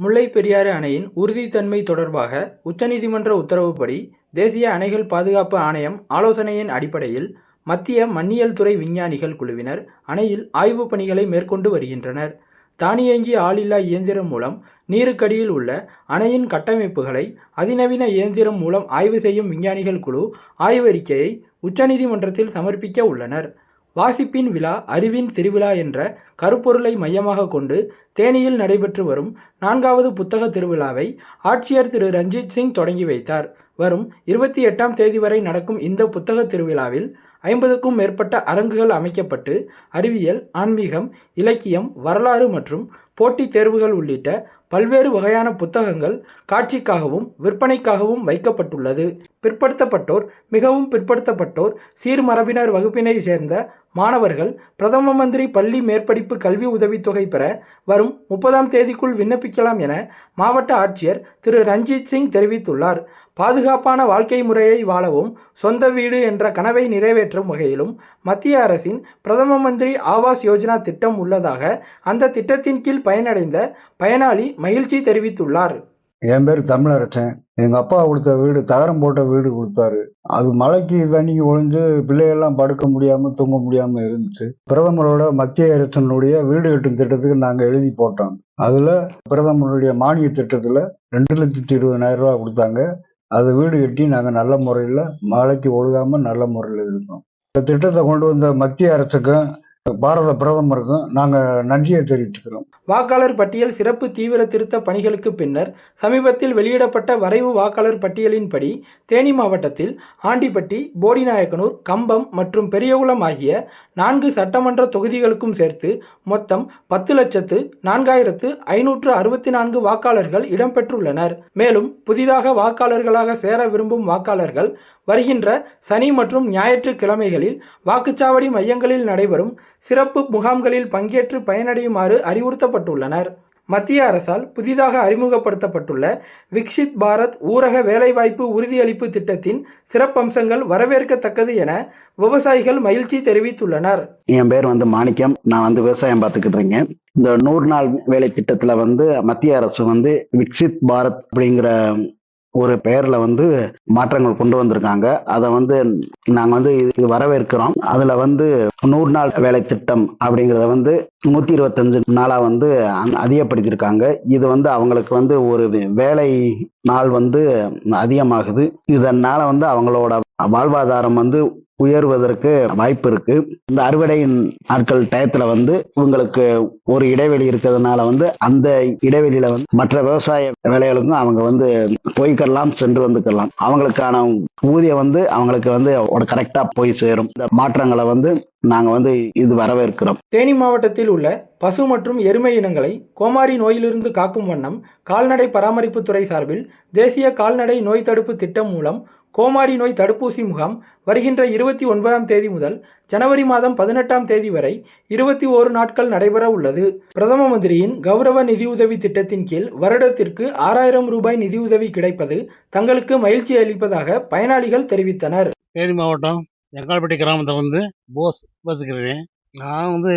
முல்லை பெரியாறு அணையின் உறுதித்தன்மை தொடர்பாக உச்சநீதிமன்ற உத்தரவுப்படி தேசிய அணைகள் பாதுகாப்பு ஆணையம் ஆலோசனையின் அடிப்படையில் மத்திய மண்ணியல் துறை விஞ்ஞானிகள் குழுவினர் அணையில் ஆய்வுப் பணிகளை மேற்கொண்டு வருகின்றனர். தானியங்கி ஆளில்லா இயந்திரம் மூலம் நீருக்கடியில் உள்ள அணையின் கட்டமைப்புகளை அதிநவீன இயந்திரம் மூலம் ஆய்வு செய்யும் விஞ்ஞானிகள் குழு ஆய்வறிக்கையை உச்சநீதிமன்றத்தில் சமர்ப்பிக்க உள்ளனர். வாசிப்பின் விழா அறிவின் திருவிழா என்ற கருப்பொருளை மையமாக கொண்டு தேனியில் நடைபெற்று வரும் நான்காவது புத்தக திருவிழாவை ஆட்சியர் திரு. ரஞ்சித் சிங் தொடங்கி வைத்தார். வரும் இருபத்தி எட்டாம் தேதி வரை நடக்கும் இந்த புத்தக திருவிழாவில் ஐம்பதுக்கும் மேற்பட்ட அரங்குகள் அமைக்கப்பட்டு அறிவியல் ஆன்மீகம் இலக்கியம் வரலாறு மற்றும் போட்டித் தேர்வுகள் உள்ளிட்ட பல்வேறு வகையான புத்தகங்கள் காட்சிக்காகவும் விற்பனைக்காகவும் வைக்கப்பட்டுள்ளது. பிற்படுத்தப்பட்டோர் மிகவும் பிற்படுத்தப்பட்டோர் சீர்மரபினர் வகுப்பினை சேர்ந்த மாணவர்கள் பிரதம மந்திரி பள்ளி மேற்படிப்பு கல்வி உதவித்தொகை பெற வரும் முப்பதாம் தேதிக்குள் விண்ணப்பிக்கலாம் என மாவட்ட ஆட்சியர் திரு. ரஞ்சித் சிங் தெரிவித்துள்ளார். பாதுகாப்பான வாழ்க்கை முறையை வாழவும் சொந்த வீடு என்ற கனவை நிறைவேற்றும் வகையிலும் மத்திய அரசின் பிரதம மந்திரி ஆவாஸ் யோஜனா திட்டம் உள்ளதாக அந்த திட்டத்தின் கீழ் பயனடைந்த பயனாளி மகிழ்ச்சி தெரிவித்துள்ளார். என் பேர் தமிழரசன். எங்க அப்பா கொடுத்த வீடு தகரம் போட்ட வீடு கொடுத்தாரு. அது மழைக்கு தண்ணி ஒழிஞ்சு பிள்ளைகள்லாம் படுக்க முடியாம தூங்க முடியாம இருந்துச்சு. பிரதமரோட மத்திய அரசனுடைய வீடு கட்டும் திட்டத்துக்கு நாங்க எழுதி போட்டோம். அதுல பிரதமருடைய மானிய திட்டத்துல ரெண்டு லட்சத்தி இருபதாயிரம் ரூபாய் கொடுத்தாங்க. அது வீடு கட்டி நாங்க நல்ல முறையில மழைக்கு ஒழுகாம நல்ல முறையில் இருக்கோம் இந்த திட்டத்தை கொண்டு வந்த மத்திய அரசுக்கும் பாரத பிரதமருக்கும் நாங்கள் நன்றியை தெரிவித்துக்கிறோம் வாக்காளர் பட்டியல் சிறப்பு தீவிர திருத்த பணிகளுக்கு பின்னர் சமீபத்தில் வெளியிடப்பட்ட வரைவு வாக்காளர் பட்டியலின்படி தேனி மாவட்டத்தில் ஆண்டிப்பட்டி போடிநாயக்கனூர் கம்பம் மற்றும் பெரியகுளம் ஆகிய நான்கு சட்டமன்ற தொகுதிகளுக்கும் சேர்த்து மொத்தம் பத்து லட்சத்து நான்காயிரத்து ஐநூற்று அறுபத்தி நான்கு வாக்காளர்கள் இடம்பெற்றுள்ளனர். மேலும் புதிதாக வாக்காளர்களாக சேர விரும்பும் வாக்காளர்கள் வருகின்ற சனி மற்றும் ஞாயிற்றுக்கிழமைகளில் வாக்குச்சாவடி மையங்களில் நடைபெறும் சிறப்பு முகாம்களில் பங்கேற்று பயனடையுமாறு அறிவுறுத்தப்பட்டுள்ளனர். மத்திய அரசால் புதிதாக அறிமுகப்படுத்தப்பட்டுள்ள விக்ஷித் பாரத் ஊரக வேலைவாய்ப்பு உறுதியளிப்பு திட்டத்தின் சிறப்பம்சங்கள் வரவேற்கத்தக்கது என விவசாயிகள் மகிழ்ச்சி தெரிவித்துள்ளனர். என் பேர் வந்து மாணிக்கம். நான் வந்து விவசாயம் பார்த்துக்கிட்டு இருக்கேன். இந்த நூறு நாள் வேலை திட்டத்தில் வந்து மத்திய அரசு வந்து விக்சித் பாரத் அப்படிங்கிற ஒரு பெயர்ல வந்து மாற்றங்கள் கொண்டு வந்திருக்காங்க. அதை வந்து நாங்க வந்து இது வரவேற்கிறோம். அதுல வந்து நூறு நாள் வேலை திட்டம் அப்படிங்கிறத வந்து நூத்தி இருபத்தஞ்சு நாளா வந்து அதிகப்படுத்தியிருக்காங்க. இது வந்து அவங்களுக்கு வந்து ஒரு வேலை நாள் வந்து அதிகமாகுது. இதனால வந்து அவங்களோட வாழ்வாதாரம் வந்து உயர்வதற்கு வாய்ப்பு இருக்கு. இந்த அறுவடையின் நாட்கள் டயத்துல வந்து இவங்களுக்கு ஒரு இடைவெளி இருக்கிறதுனால வந்து அந்த இடைவெளியில வந்து மற்ற விவசாய வேலைகளுக்கும் அவங்க வந்து போய்க்கலாம் சென்று வந்துக்கலாம் அவங்களுக்கான ஊதியம் வந்து அவங்களுக்கு வந்து கரெக்டா போய் சேரும். இந்த மாற்றங்களை வந்து நாங்க வந்து இது வரவேற்கிறோம். தேனி மாவட்டத்தில் உள்ள பசு மற்றும் எருமை இனங்களை கோமாரி நோயிலிருந்து காக்கும் வண்ணம் கால்நடை பராமரிப்புத்துறை சார்பில் தேசிய கால்நடை நோய் தடுப்பு திட்டம் மூலம் கோமாரி நோய் தடுப்பூசி முகாம் வருகின்ற இருபத்தி ஒன்பதாம் தேதி முதல் ஜனவரி மாதம் பதினெட்டாம் தேதி வரை இருபத்தி ஓரு நாட்கள் நடைபெற உள்ளது. பிரதம மந்திரியின் கௌரவ நிதியுதவி திட்டத்தின் கீழ் வருடத்திற்கு ஆறாயிரம் ரூபாய் நிதியுதவி கிடைப்பது தங்களுக்கு மகிழ்ச்சி அளிப்பதாக பயனாளிகள் தெரிவித்தனர். தேனி மாவட்டம் எங்கால்பட்டி கிராமத்தில் வந்து போஸ் வசிக்கிறேன் நான் வந்து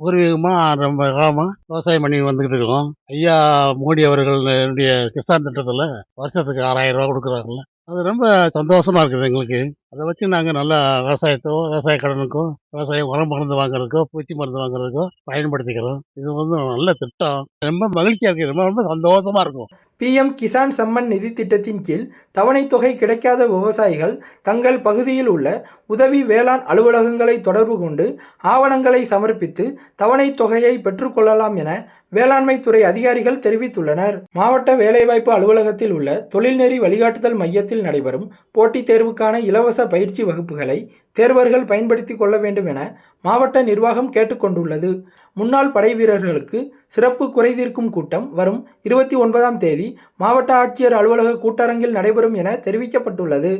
பூர்வீகமாக ரொம்ப காலமாக விவசாயம் பண்ணி வந்துக்கிட்டு இருக்கோம். ஐயா மோடி அவர்களுடைய கிசான் திட்டத்தில் வருஷத்துக்கு ஆறாயிரம் ரூபா கொடுக்குறாங்கல்ல அது ரொம்ப சந்தோஷமாக இருக்குது எங்களுக்கு. அதை வச்சு நாங்கள் நல்லா விவசாயத்தோ விவசாய கடனுக்கும் விவசாய உரம் மருந்து வாங்குறதுக்கோ பூச்சி மருந்து வாங்குறதுக்கோ பயன்படுத்திக்கிறோம். இது வந்து நல்ல திட்டம். ரொம்ப மகிழ்ச்சியாக இருக்குது ரொம்ப ரொம்ப சந்தோஷமாக இருக்கும். பிஎம் கிசான் சம்மன் நிதி திட்டத்தின் கீழ் தவணைத் தொகை கிடைக்காத விவசாயிகள் தங்கள் பகுதியில் உள்ள உதவி வேளாண் அலுவலகங்களை தொடர்பு கொண்டு ஆவணங்களை சமர்ப்பித்து தவணைத் தொகையை பெற்றுக்கொள்ளலாம் என வேளாண்மை துறை அதிகாரிகள் தெரிவித்துள்ளனர். மாவட்ட வேலைவாய்ப்பு அலுவலகத்தில் உள்ள தொழில்நெறி வழிகாட்டுதல் மையத்தில் நடைபெறும் போட்டித் தேர்வுக்கான இலவச இலவச பயிற்சி வகுப்புகளை தேர்வர்கள் பயன்படுத்தி கொள்ள வேண்டும் என மாவட்ட நிர்வாகம் கேட்டுக்கொண்டுள்ளது. முன்னாள் படை வீரர்களுக்கு சிறப்பு குறைதீர்க்கும் கூட்டம் வரும் இருபத்தி ஒன்பதாம் தேதி மாவட்ட ஆட்சியர் அலுவலக கூட்டரங்கில் நடைபெறும் என தெரிவிக்கப்பட்டுள்ளது.